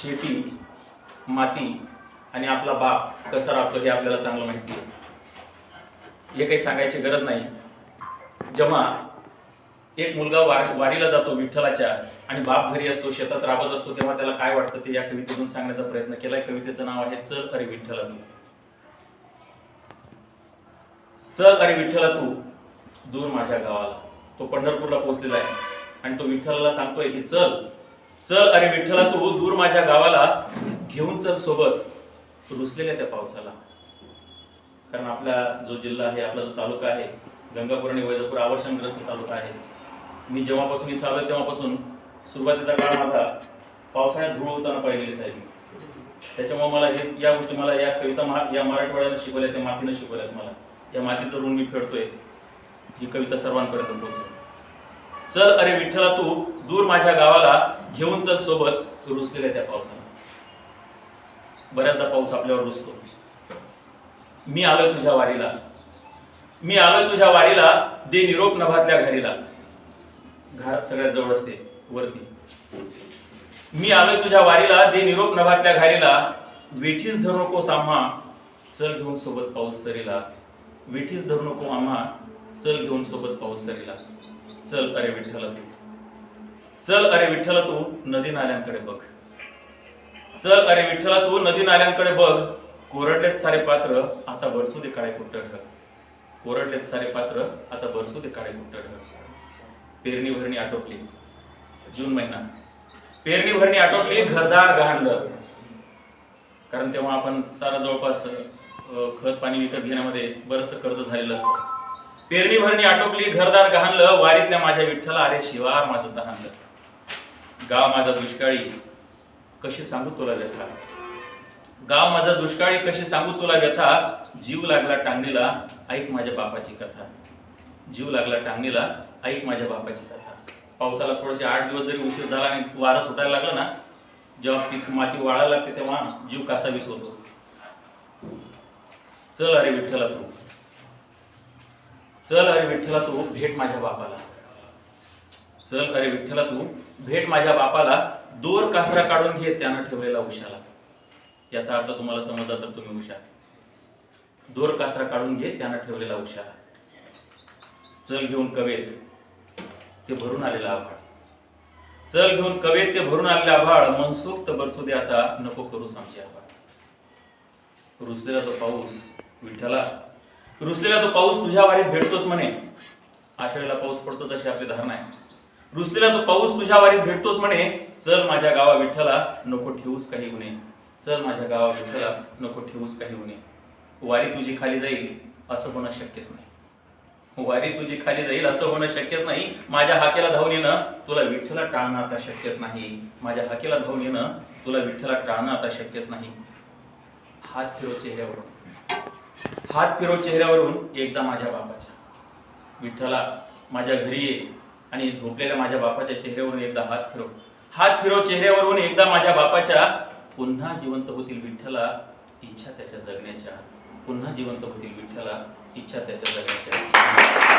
शेती माती आणि आपला बाप कसा राहतो हे आपल्याला चांगलं माहिती आहे. हे काही सांगायची गरज नाही. जेव्हा एक मुलगा वार वारीला जातो विठ्ठलाच्या आणि बाप घरी असतो शेतात राबत असतो तेव्हा त्याला काय वाटतं ते या कवितेतून सांगण्याचा प्रयत्न केलाय. कवितेचं नाव आहे चल अरे विठ्ठला तू. चल अरे विठ्ठला तू. दूर माझ्या गावाला. तो पंढरपूरला पोहोचलेला आहे. आणि तो विठ्ठलाला सांगतोय की चल चल अरे विठ्ठला तू दूर माझ्या गावाला घेऊन चल सोबत. रुसलेल्या त्या पावसाला. कारण आपला जो जिल्हा आहे आपला जो तालुका आहे गंगापूर आणि वैजापूर आवर्षणग्रस्त तालुका आहे. मी जेव्हापासून इथं आलो तेव्हापासून सुरुवातीचा काळ माझा पावसाळ्यात धूळ होताना पाहिलेली साहेब त्याच्यामुळे मला हे या गोष्टी मला या कविता महा या मराठवाड्याला शिकवल्या त्या मातीनं शिकवल्यात मला. या मातीचं ऋण मी फेडतोय. ही कविता सर्वांपर्यंत पोहोचव चल अरे विठ्ठला तू दूर माझ्या गावाला घेऊन चल सोबत तू रुसलेल्या त्या पावसानं. बऱ्याचदा पाऊस आपल्यावर रुसतो. मी आलोय तुझ्या वारीला. मी आलोय तुझ्या वारीला दे निरोप नभातल्या घरीला. घा सगळ्यात जवळ असते वरती. मी आलोय तुझ्या वारीला दे निरोप नभातल्या घारीला. वेठीस धरू नको आम्हा चल घेऊन सोबत पाऊस सरीला. वेठीस धरू नको आम्हा चल घेऊन सोबत पाऊस सरीला. चल अरे विठ्ठल. तू चल अरे विठ्ठला तू नदी नाल्यांकडे बघ. चल अरे विठ्ठला तू नदी नाल्यांकडे बघ. कोरडलेत सारे पात्र आता बरसू दे काळे कुट्ट ढग. कोरडलेत सारे पात्र आता बरसू दे काळे कुट्ट ढग. पेरणी भरणी आटोपली. जून महिना. पेरणी भरणी आटोपली घरदार घाणलं. कारण तेव्हा आपण सारा जवळपास खत पाणी विकत घेण्यामध्ये बरस कर्ज झालेलं असतं. पेरणी भरणी आटोपली घरदार गहाणलं वारीतल्या माझ्या विठ्ठला अरे शिवार माझं तहानलं गाव माझा दुष्काळी कशी सांगू तुला व्यथा? गाव माझा दुष्काळी कशी सांगू तुला व्यथा? जीव लागला टांगणीला ऐक माझ्या बापाची कथा. जीव लागला टांगणीला ऐक माझ्या बापाची कथा. पावसाला थोडेसे आठ दिवस जरी उशीर झाला आणि वारं सुटायला लागलं ना जेव्हा पीक माती वाळायला लागते तेव्हा जीव कासावीस होतो चल अरे विठ्ठला तू. चल अरे विठ्ठला तू भेट माझ्या बापाला. चल अरे विठ्ठला तू भेट माझ्या बापाला दोर कासरा काढून घे त्यानं ठेवलेला उशाला. याचा अर्थ तुम्हाला समजला तर तुम्ही हुशार. दोर कासरा काढून घे त्यानं ठेवलेला उशाला. चल घेऊन कवेत ते भरून आलेला आभाळ. चल घेऊन कवेत ते भरून आलेलं आभाळ. मनसुख तर बरसू दे आता नको करू सांगते आभाळ. रुसलेला तो पाऊस विठ्ठला. रुसलेला तो पाऊस तुझ्या वारीत भेटतोच म्हणे. आषाढीला पाऊस पडतो तशी आपली धारणा आहे. रुसलेला तो पाऊस तुझ्या वारीत भेटतोच म्हणे चल माझ्या गावा विठ्ठला नको ठेवूस काही गुन्हे चल माझ्या गावा विठ्ठला नको ठेवूस काही गुन्हे वारी तुझी खाली जाईल असं होणं शक्यच नाही. वारी तुझी खाली जाईल असं होणं शक्यच नाही. माझ्या हाकेला धावून येणं तुला विठ्ठला टाळणं आता शक्यच नाही. माझ्या हाकेला धावून येणं तुला विठ्ठला टाळणं आता शक्यच नाही. हात फिरो चेहऱ्यावरून. हात फिरो चेहऱ्यावरून एकदा माझ्या बापाच्या. विठ्ठला माझ्या घरी ये. आणि झोपलेल्या माझ्या बापाच्या चेहऱ्यावरून एकदा हात फिरव. हात फिरव चेहऱ्यावरून एकदा माझ्या बापाच्या. पुन्हा जिवंत होतील विठ्ठला इच्छा त्याच्या जगण्याच्या. पुन्हा जिवंत होतील विठ्ठला इच्छा त्याच्या जगण्याच्या.